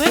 আমি